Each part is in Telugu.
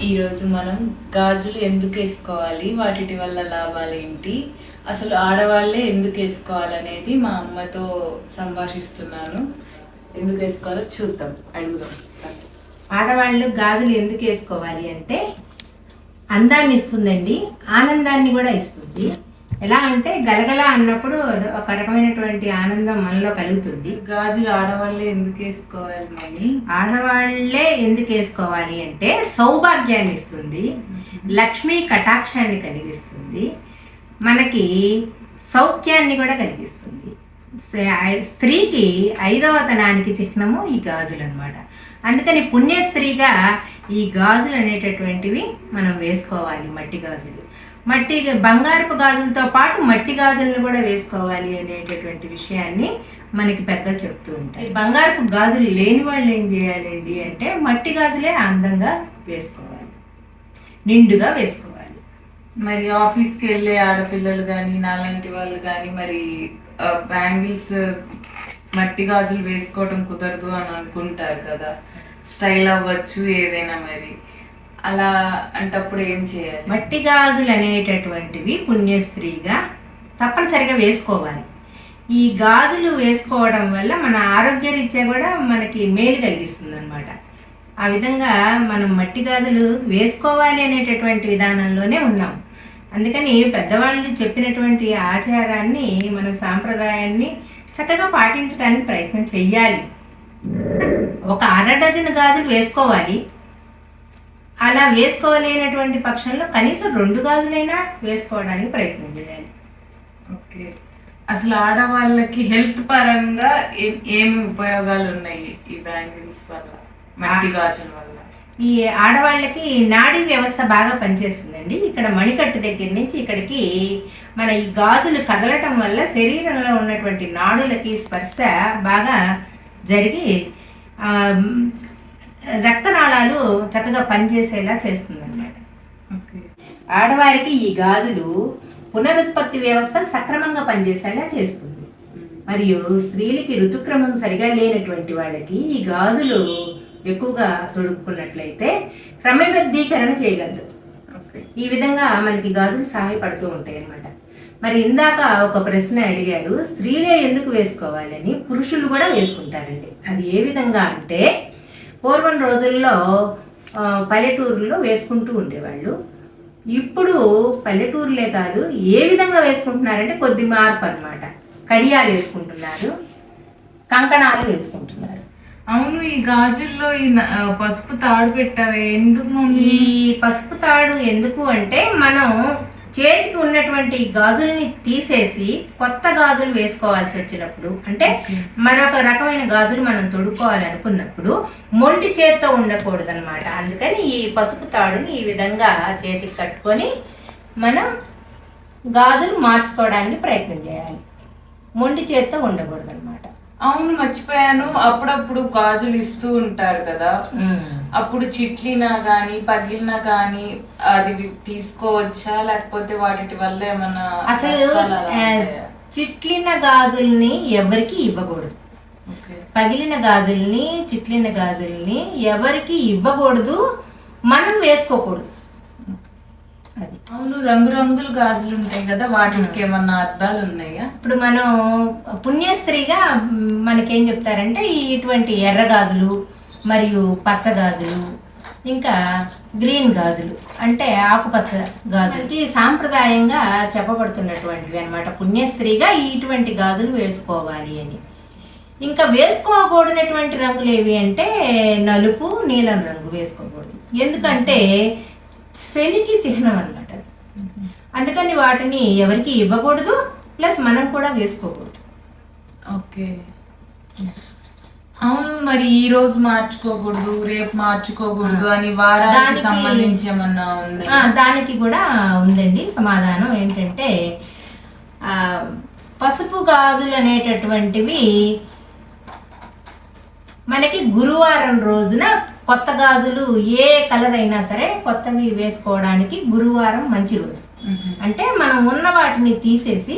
ఈరోజు మనం గాజులు ఎందుకు వేసుకోవాలి? వాటి వల్ల లాభాలు ఏంటి? అసలు ఆడవాళ్ళే ఎందుకు వేసుకోవాలనేది మా అమ్మతో సంభాషిస్తున్నాను. ఎందుకు వేసుకోవాలో చూద్దాం అడుగుదాం. ఆడవాళ్ళు గాజులు ఎందుకు వేసుకోవాలి అంటే అందాన్ని ఇస్తుందండి ఆనందాన్ని కూడా ఇస్తుంది. ఎలా అంటే గలగల అన్నప్పుడు ఒక రకమైనటువంటి ఆనందం మనలో కలుగుతుంది. గాజులు ఆడవాళ్ళే ఎందుకు వేసుకోవాలి అని ఆడవాళ్ళే ఎందుకు వేసుకోవాలి అంటే సౌభాగ్యాన్ని ఇస్తుంది లక్ష్మీ కటాక్షాన్ని కలిగిస్తుంది మనకి సౌఖ్యాన్ని కూడా కలిగిస్తుంది. స్త్రీకి ఐదవ తనానికి చిహ్నము ఈ గాజులు అనమాట అందుకని పుణ్య స్త్రీగా ఈ గాజులు అనేటటువంటివి మనం వేసుకోవాలి మట్టి గాజులు. మట్టి బంగారపు గాజులతో పాటు మట్టి గాజులను కూడా వేసుకోవాలి అనేటటువంటి విషయాన్ని మనకి పెద్దలు చెప్తూ ఉంటాయి బంగారపు గాజులు లేని వాళ్ళు ఏం చేయాలండి అంటే మట్టి గాజులే అందంగా వేసుకోవాలి. నిండుగా వేసుకోవాలి. మరి ఆఫీస్కి వెళ్ళే ఆడపిల్లలు కానీ నాలాంటి వాళ్ళు కానీ మరి బ్యాంగిల్స్ మట్టి గాజులు వేసుకోవడం కుదరదు అని అనుకుంటారు కదా. స్టైల్ అవ్వచ్చు ఏదైనా మరి. అలా అంటప్పుడు ఏం చేయాలి? మట్టి గాజులు అనేటటువంటివి పుణ్యస్త్రీగా తప్పనిసరిగా వేసుకోవాలి. ఈ గాజులు వేసుకోవడం వల్ల మన ఆరోగ్యరీత్యా కూడా మనకి మేలు కలిగిస్తుంది అనమాట ఆ విధంగా మనం మట్టి గాజులు వేసుకోవాలి అనేటటువంటి విధానంలోనే ఉన్నాం. అందుకని పెద్దవాళ్ళు చెప్పినటువంటి ఆచారాన్ని మన సాంప్రదాయాన్ని చక్కగా పాటించడానికి ప్రయత్నం చెయ్యాలి. ఒక అర డజన్ గాజులు వేసుకోవాలి. అలా వేసుకోలేనటువంటి పక్షంలో కనీసం రెండు గాజులైనా వేసుకోవడానికి ప్రయత్నం చేయాలి. ఓకే. అసలు ఆడవాళ్ళకి హెల్త్ పరంగా ఏమి ఉపయోగాలు ఉన్నాయి ఈ బ్యాంగిల్స్ వల్ల మట్టి గాజుల వల్ల? ఈ ఆడవాళ్ళకి నాడీ వ్యవస్థ బాగా పనిచేస్తుందండి. ఇక్కడ మణికట్టు దగ్గర నుంచి ఇక్కడికి మన ఈ గాజులు కదలటం వల్ల శరీరంలో ఉన్నటువంటి నాడులకి స్పర్శ బాగా జరిగి రక్తనాళాలు చక్కగా పనిచేసేలా చేస్తుందన్నమాట. ఓకే. ఆడవారికి ఈ గాజులు పునరుత్పత్తి వ్యవస్థ సక్రమంగా పనిచేసేలా చేస్తుంది. మరియు స్త్రీలకి ఋతుక్రమం సరిగా లేనటువంటి వాళ్ళకి ఈ గాజులు ఎక్కువగా తొడుక్కున్నట్లయితే క్రమబద్ధీకరణ చేయగలదు. ఈ విధంగా మనకి గాజులు సహాయపడుతూ ఉంటాయి అన్నమాట మరి ఇందాక ఒక ప్రశ్న అడిగారు స్త్రీలే ఎందుకు వేసుకోవాలని? పురుషులు కూడా వేసుకుంటారండి. అది ఏ విధంగా అంటే పూర్వం రోజుల్లో ఆ, పల్లెటూరుల్లో వేసుకుంటూ ఉండేవాళ్ళు. ఇప్పుడు పల్లెటూరులే కాదు ఏ విధంగా వేసుకుంటున్నారంటే కొద్ది మార్పు అన్నమాట. కడియాలు వేసుకుంటున్నారు కంకణాలు వేసుకుంటున్నారు. అవును ఈ గాజుల్లో ఈ పసుపు తాడు పెట్టావే ఎందుకు ఈ పసుపు తాడు ఎందుకు అంటే మనం చేతికి ఉన్నటువంటి గాజుల్ని తీసేసి కొత్త గాజులు వేసుకోవాల్సి వచ్చినప్పుడు అంటే మరొక రకమైన గాజులు మనం తొడుక్కోవాలనుకున్నప్పుడు మొండి చేత్తో ఉండకూడదు అనమాట అందుకని ఈ పసుపు తాడుని ఈ విధంగా చేతికి కట్టుకొని మనం గాజులు మార్చుకోవడానికి ప్రయత్నం చేయాలి. మొండి చేత్తో ఉండకూడదు అనమాట అవును మర్చిపోయాను. అప్పుడప్పుడు గాజులు ఇస్తూ ఉంటారు కదా. అప్పుడు చిట్లినా గానీ పగిలినా గానీ అది తీసుకోవచ్చా? లేకపోతే వాటి వల్ల ఏమన్నా అసలు? చిట్లిన గాజుల్ని ఎవరికి ఇవ్వకూడదు. పగిలిన గాజుల్ని చిట్లిన గాజుల్ని ఎవరికి ఇవ్వకూడదు. మనం వేసుకోకూడదు. అది. అవును రంగురంగుల గాజులు ఉంటాయి కదా వాటికి ఏమన్నా అర్థాలు ఉన్నాయా? ఇప్పుడు మనం పుణ్యస్త్రీగా మనకేం చెప్తారంటే ఇటువంటి ఎర్ర గాజులు మరియు పచ్చ గాజులు ఇంకా గ్రీన్ గాజులు అంటే ఆకుపచ్చ గాజులకి సాంప్రదాయంగా చెప్పబడుతున్నటువంటివి అనమాట పుణ్యస్త్రీగా ఇటువంటి గాజులు వేసుకోవాలి అని. ఇంకా వేసుకోకూడనటువంటి రంగులు ఏవి అంటే నలుపు నీలం రంగు వేసుకోకూడదు. ఎందుకంటే శనికి చిహ్నం అనమాట అందుకని వాటిని ఎవరికి ఇవ్వకూడదు ప్లస్ మనం కూడా వేసుకోకూడదు. ఓకే. అవును మరి ఈ రోజు మార్చుకోకూడదు రేపు మార్చుకోకూడదు అని వారానికి సంబంధించి ఏమన్నా ఉంది? దానికి కూడా ఉందండి సమాధానం ఏంటంటే పసుపు గాజులు అనేటటువంటివి మనకి గురువారం రోజున కొత్త గాజులు ఏ కలర్ అయినా సరే కొత్తవి వేసుకోవడానికి గురువారం మంచి రోజు. అంటే మనం ఉన్న వాటిని తీసేసి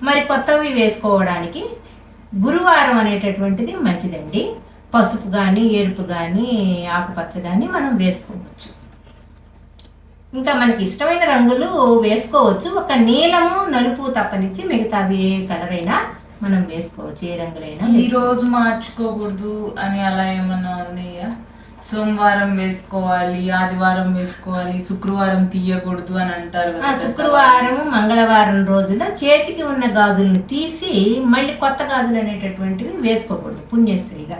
మరి కొత్తవి వేసుకోవడానికి గురువారం అనేటటువంటిది మంచిదండి. పసుపు కానీ ఎరుపు కానీ ఆకుపచ్చ కానీ మనం వేసుకోవచ్చు. ఇంకా మనకి ఇష్టమైన రంగులు వేసుకోవచ్చు. ఒక నీలము నలుపు తప్పనిచ్చి మిగతావి ఏ కలర్ అయినా మనం వేసుకోవచ్చు. ఏ రంగులైనా ఈ రోజు మార్చుకోకూడదు అని అలా ఏమన్నా ఉన్నాయా? సోమవారం వేసుకోవాలి ఆదివారం వేసుకోవాలి శుక్రవారం తీయకూడదు అని అంటారు ఆ శుక్రవారం మంగళవారం రోజున చేతికి ఉన్న గాజుల్ని తీసి మళ్ళీ కొత్త గాజులు అనేటటువంటివి వేసుకోకూడదు పుణ్యస్త్రీగా.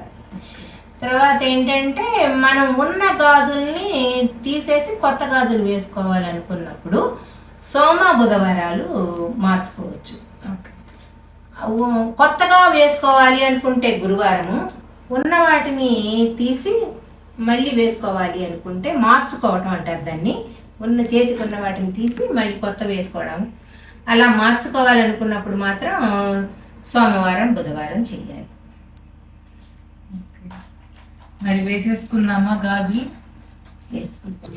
తర్వాత ఏంటంటే మనం ఉన్న గాజుల్ని తీసేసి కొత్త గాజులు వేసుకోవాలనుకున్నప్పుడు సోమ బుధవారాలు మార్చుకోవచ్చు. కొత్తగా వేసుకోవాలి అనుకుంటే గురువారము ఉన్న వాటిని తీసి మళ్ళీ వేసుకోవాలి అనుకుంటే మార్చుకోవటం అంటారు దాన్ని. ఉన్న చేతికి ఉన్న వాటిని తీసి మళ్ళీ కొత్త వేసుకోవడం. అలా మార్చుకోవాలనుకున్నప్పుడు మాత్రం సోమవారం బుధవారం చెయ్యాలి. మరి వేసేసుకుందామా గాజులు? వేసుకుంటాం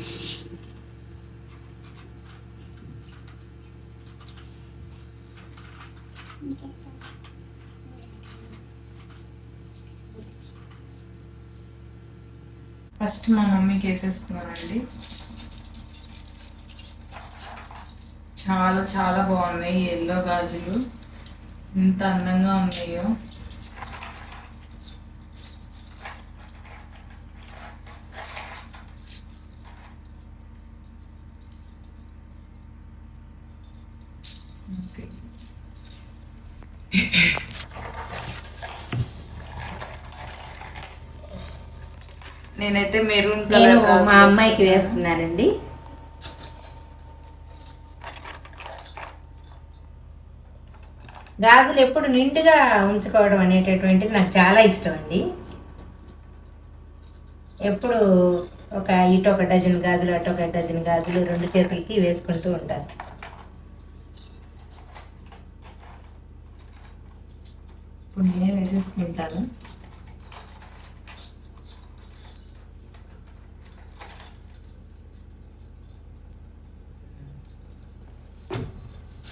ఫస్ట్ మా మమ్మీకి వేసేస్తున్నానండి చాలా చాలా బాగున్నాయి ఎల్లో గాజులు. ఎంత అందంగా ఉన్నాయో. ఓకే. నేనైతే మెరూన్ కలర్ మా అమ్మాయికి వేస్తున్నానండి. గాజులు ఎప్పుడు నిండుగా ఉంచుకోవడం అనేటటువంటిది నాకు చాలా ఇష్టం అండి ఎప్పుడు ఒక ఇటు ఒక డజన్ గాజులు అటు ఒక డజన్ గాజులు రెండు చేతులకి వేసుకుంటూ ఉంటాను. ఇప్పుడు నేనే వేసేసుకుంటాను.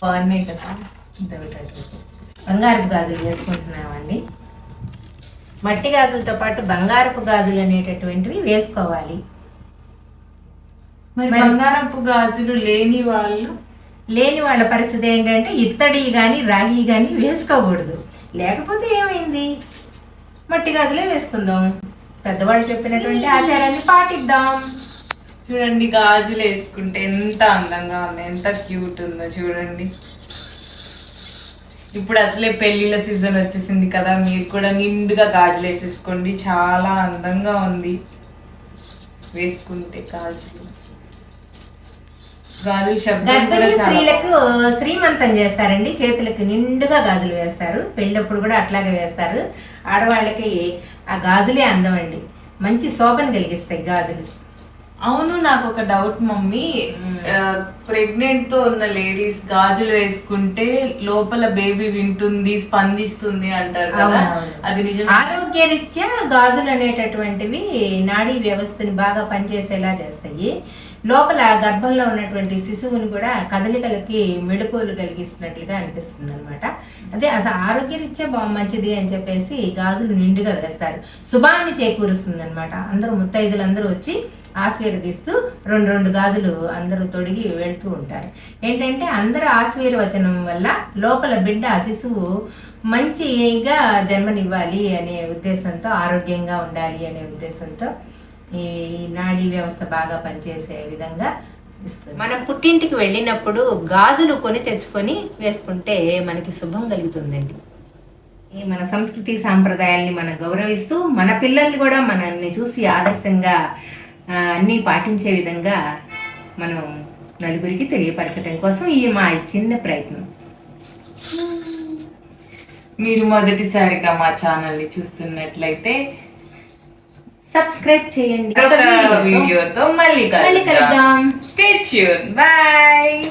బాగున్నాయి కదా ఇంత బంగారపు గాజులు వేసుకుంటున్నామండి. మట్టి గాజులతో పాటు బంగారపు గాజులు అనేటటువంటివి వేసుకోవాలి. మరి- బంగారపు గాజులు లేని వాళ్ళు? లేని వాళ్ళ పరిస్థితి ఏంటంటే ఇత్తడి కానీ రాగి కానీ వేసుకోకూడదు. లేకపోతే ఏమైంది? మట్టి గాజులే వేసుకుందాం. పెద్దవాళ్ళు చెప్పినటువంటి ఆచారాన్ని పాటిద్దాం. చూడండి గాజులు వేసుకుంటే ఎంత అందంగా ఉంది ఎంత క్యూట్ ఉందో చూడండి. ఇప్పుడు అసలే పెళ్ళిళ్ళ సీజన్ వచ్చేసింది కదా మీరు కూడా నిండుగా గాజులు వేసేసుకోండి చాలా అందంగా ఉంది. వేసుకుంటే గాజులు. గాజుల శబ్దం కూడా గర్భిణీ చాలా స్త్రీలకు శ్రీమంతం చేస్తారండి. చేతులకు నిండుగా గాజులు వేస్తారు. పెళ్ళప్పుడు కూడా అట్లాగే వేస్తారు. ఆడవాళ్ళకి ఆ గాజులే అందం అండి మంచి శోభను కలిగిస్తాయి గాజులు. అవును నాకు ఒక డౌట్ మమ్మీ ప్రెగ్నెంట్తో ఉన్న లేడీస్ గాజులు వేసుకుంటే లోపల బేబీ వింటుంది స్పందిస్తుంది అంటారు కదా. అది నిజం ఆరోగ్యరీత్యా గాజులు అనేటటువంటివి నాడీ వ్యవస్థని బాగా పనిచేసేలా చేస్తాయి. లోపల గర్భంలో ఉన్నటువంటి శిశువుని కూడా కదలికలకి మెళుకువలు కలిగిస్తున్నట్లుగా అనిపిస్తుంది అనమాట అదే అసలు ఆరోగ్యరీత్యా బాగా మంచిది అని చెప్పేసి గాజులు నిండుగా వేస్తారు. శుభాన్ని చేకూరుస్తుంది అనమాట అందరూ ముత్తైదులు అందరూ వచ్చి ఆశీర్వదిస్తూ రెండు రెండు గాజులు అందరూ తొడిగి వెళ్తూ ఉంటారు. ఏంటంటే అందరూ ఆశీర్వచనం వల్ల లోపల బిడ్డ శిశువు మంచిగా జన్మనివ్వాలి అనే ఉద్దేశంతో ఆరోగ్యంగా ఉండాలి అనే ఉద్దేశంతో ఈ నాడీ వ్యవస్థ బాగా పనిచేసే విధంగా మనం పుట్టింటికి వెళ్ళినప్పుడు గాజులు కొని తెచ్చుకొని వేసుకుంటే మనకి శుభం కలుగుతుందండి. ఈ మన సంస్కృతి సాంప్రదాయాల్ని మనం గౌరవిస్తూ మన పిల్లల్ని కూడా మనల్ని చూసి ఆదర్శంగా అన్నీ పాటించే విధంగా మనం నలుగురికి తెలియపరచడం కోసం ఈ మా చిన్న ప్రయత్నం. మీరు మొదటిసారిగా మా ఛానల్ని చూస్తున్నట్లయితే సబ్స్క్రైబ్ చేయండి. వీడియోతో మళ్ళీ కలుద్దాం. కలుద్దాం. Stay tune bye